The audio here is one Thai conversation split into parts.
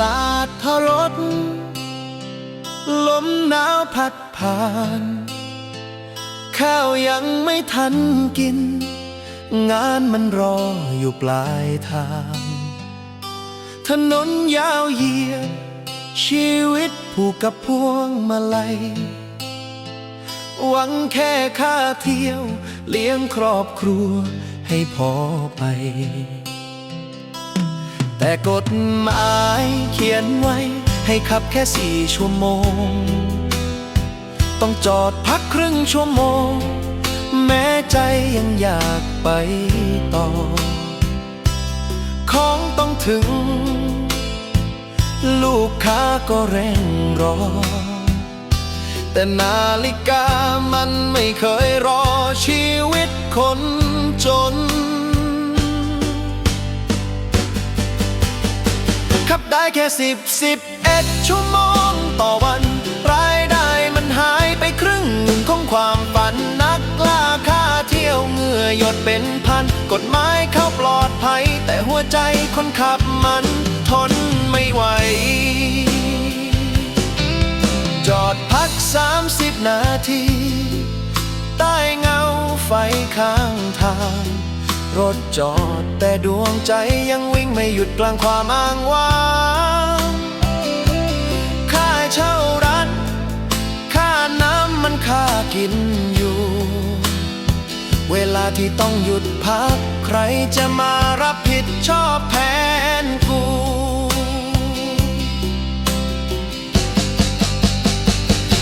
ตาร์ททรถลมหนาวพัดผ่าน ข้าวยังไม่ทันกิน งานมันรออยู่ปลายทาง ถนนยาวเหยียดชีวิตผูกกับพวงมาลัย หวังแค่ค่าเที่ยว เลี้ยงครอบครัวให้พอไป แต่กฎหมายเขียนไว้ ให้ขับแค่สี่ชั่วโมง ต้องจอดพักครึ่งชั่วโมง แม้ใจยังอยากไปต่อ ของต้องถึง ลูกค้าก็เร่งรอ แต่นาฬิกามันไม่เคยรอชีวิตคนจน ได้แค่สิบสิบเอ็ดชั่วโมงต่อวัน รายได้มันหายไปครึ่งหนึ่งของความฝันนักล่าค่าเที่ยวเงื่อหยดเป็นพัน กฎหมายเข้าปลอดภัย แต่หัวใจคนขับมันทนไม่ไหว จอดพัก30นาที ใต้เงาไฟข้างทาง รถจอดแต่ดวงใจยังวิ่งไม่หยุดกลางความอ้างว้างค่าเช่าร้านค่าน้ำมันค่ากินอยู่ เวลาที่ต้องหยุดพัก ใครจะมารับผิดชอบแทนกู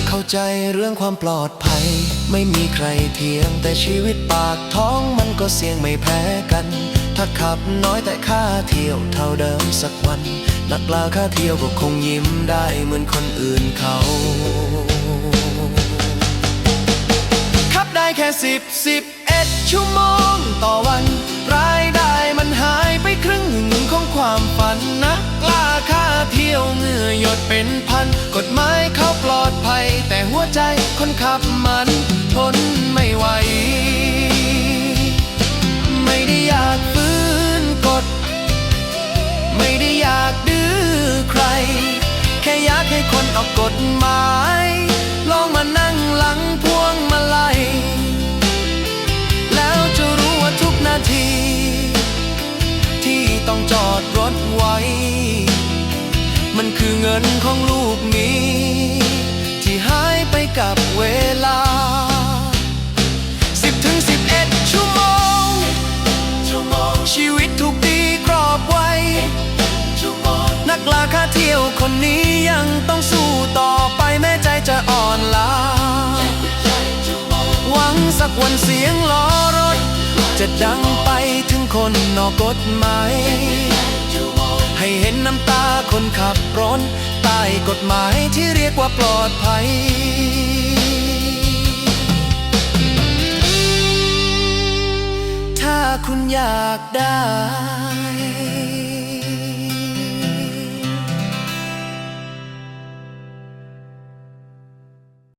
เข้าใจเรื่องความปลอดภัย ไม่มีใครเทียมแต่ชีวิตปากท้องมันก็เสี่ยงไม่แพ้กัน ถ้าขับน้อยแต่ค่าเที่ยวเท่าเดิมสักวันนักลาค่าเที่ยวก็คงยิ้มได้เหมือนคนอื่นเขาขับได้แค่สิบสิบเอ็ดชั่วโมงต่อวัน รายได้มันหายไปครึ่งหนึ่งของความฝันนักล่าค่า เหงื่อหยดเป็นพัน กฎหมายเขาปลอดภัย แต่หัวใจคนขับมันทนไม่ไหว ไม่ได้อยากฝืนกฎ ไม่ได้อยากดื้อใคร แค่อยากให้คนออกกฎหมาย ลองมานั่งหลังพวงมาลัย แล้วจะรู้ว่าทุกนาที ที่ต้องจอดรถไว้ เงินของลูกหนี้ ที่หายไปกับเวลา 10ถึง11 ชั่วโมง ชีวิตถูกตีกรอบไว้ นักล่าค่าเที่ยวคนนี้ยังต้องสู้ต่อไปแม้ใจจะอ่อนล้า หวังสักวันเสียงล้อรถ จะดังไปถึงคนนอกกฎหมาย ให้เห็นน้ำตาคนขับรถใต้กฎหมายที่เรียกว่าปลอดภัย